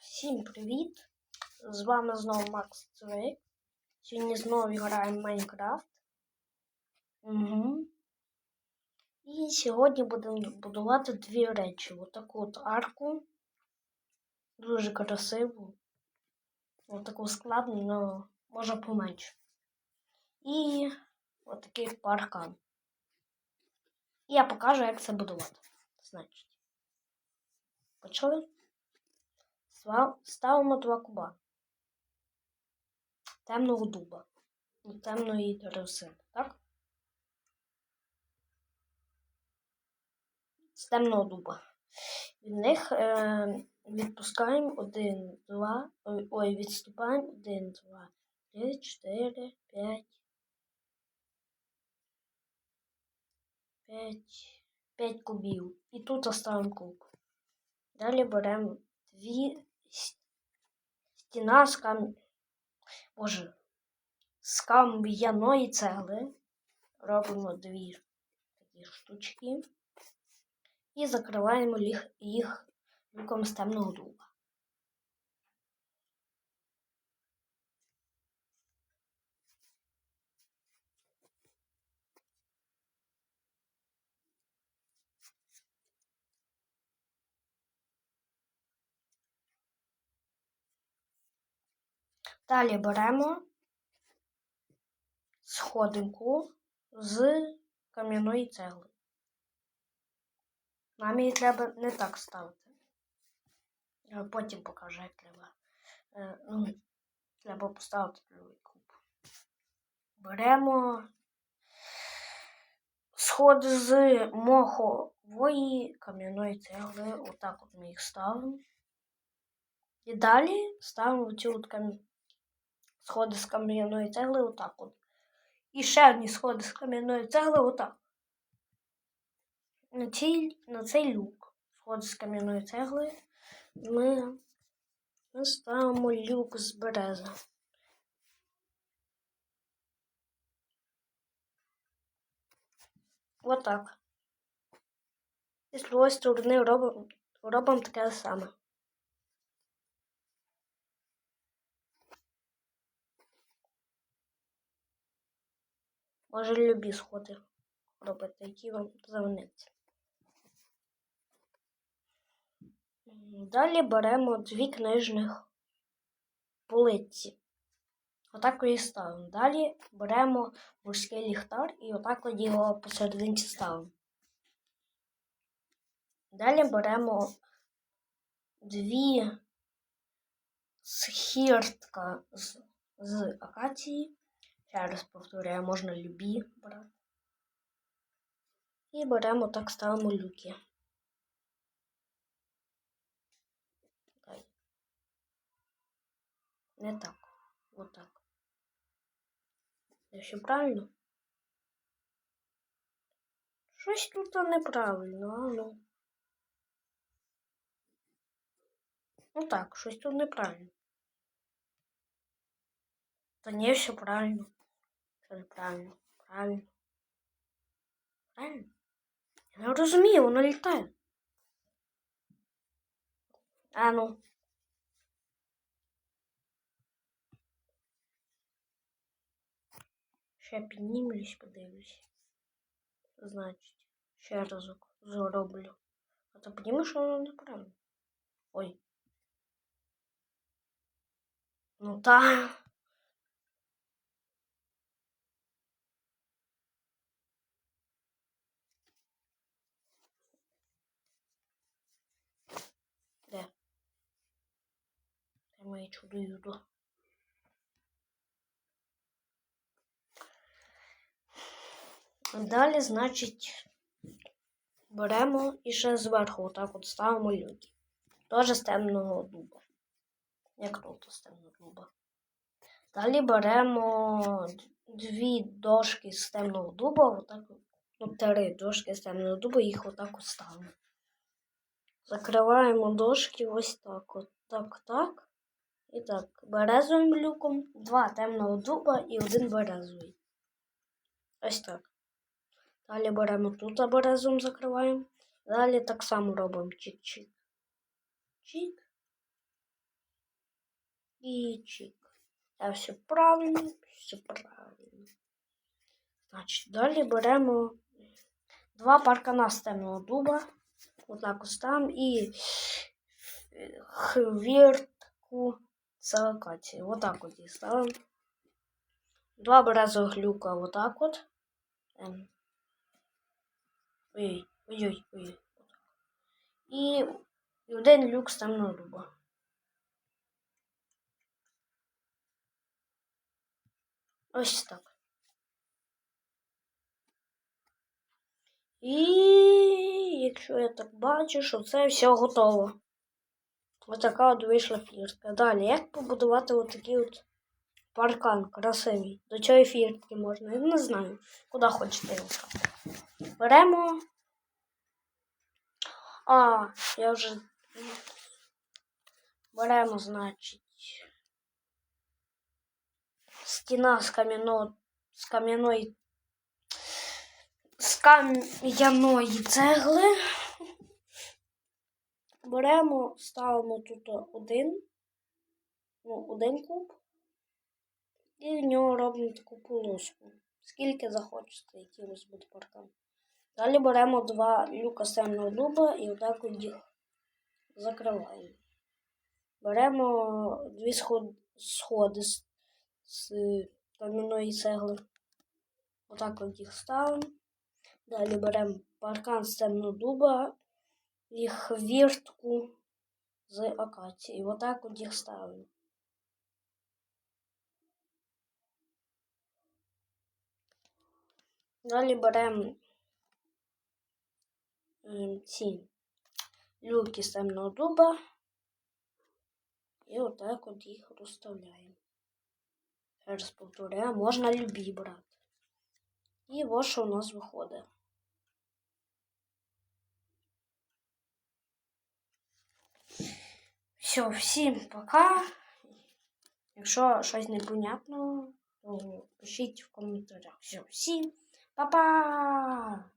Всім привіт! З вами знову Макс Цвейк. Сьогодні знову граємо в Майнкрафт. Угу. І сьогодні будемо будувати дві речі. Отаку от арку. Дуже красиву. Отаку складну, але може поменше. І отакий паркан. Я покажу, як це будувати. Значить. Почали? Ставимо два куба. Темного дуба. І темної роси, так? З темного дуба. Від них е, відпускаємо один, два, ой, ой, відступаємо один, два, три, чотири, п'ять. П'ять, п'ять кубів. І тут оставимо куб. Далі беремо дві с- стіна з кам... Боже, з кам'яної цегли. Робимо дві такі штучки. І закриваємо їх, їх люком з темного дуба. Далі беремо сходинку з кам'яної цегли. Нам її треба не так ставити. Потім покажу, як треба. Е, ну, треба поставити другий куб. Беремо сходи з мохової кам'яної цегли. Отак от ми їх ставимо. І далі ставимо цю от кам'яну сходи з кам'яної цегли отак от. І ще одні сходи з кам'яної цегли отак. На цей, на цей люк. Сходи з кам'яної цегли ми, ми ставимо люк з берези. Отак. І з другої робимо, робимо таке саме. Може любі сходи робити, які вам заманеться. Далі беремо дві книжних полиці. Отак її ставимо. Далі беремо морський ліхтар і отак от його посерединці ставимо. Далі беремо дві схіртка з, з акації. Ще раз повторяю, можна любі брати. І беремо так ставимо люки. Не так. Отак. Якщо правильно? Щось тут неправильно, а ну. Ну так, щось тут неправильно. Та ні, все правильно. Все неправильно. Правильно. Правильно? Я не розумію, воно літає. А ну. Ще піднімлюсь, подивлюсь. Значить, ще разок зроблю. А то подімеш, що воно неправильно. Ой. Ну так. Юдо? Далі, значить, беремо і ще зверху отак от ставимо люки. Теж з темного дуба. Як тут з темного дуба. Далі беремо дві дошки з темного дуба, отак, ну, три дошки з темного дуба, їх отак от ставимо. Закриваємо дошки ось так, от так, так. І так, березовим люком, два темного дуба і один березовий. Ось так. Далі беремо тут березом закриваємо. Далі так само робимо чик-чик. Чик. і чик. Та все правильно, все правильно. Значить, далі беремо два паркана з темного дуба. Отак ось там і е, хвіртку з акації. Отак от її ставимо. Два березових люка отак от. Ем. Ой, ой, ой, ой. І, один люк темного дуба. Ось так. І якщо я так бачу, що це все готово. Ось така от вийшла фіртка. Далі, як побудувати отакий от паркан красивий? До цієї фіртки можна? Я не знаю, куди хочете його. Беремо. А, я вже. Беремо, значить. Стіна з кам'яного з кам'яної з кам'яної цегли. Беремо, ставимо тут один, ну, один куб, і в нього робимо таку полоску. Скільки захочете, який у вас буде паркан. Далі беремо два люка з дуба і отак от їх закриваємо. Беремо дві сходи з, з кам'яної цегли. Отак от їх ставимо. Далі беремо паркан з темного дуба і хвіртку з акації. Отак от їх ставимо. Далі беремо ем, ці люки з темного дуба і отак от їх розставляємо. Раз повторяю, можна любі брати. І ось що у нас виходить. Все, всім пока. Якщо щось непонятно, то пишіть в коментарях. Все, всім па-па!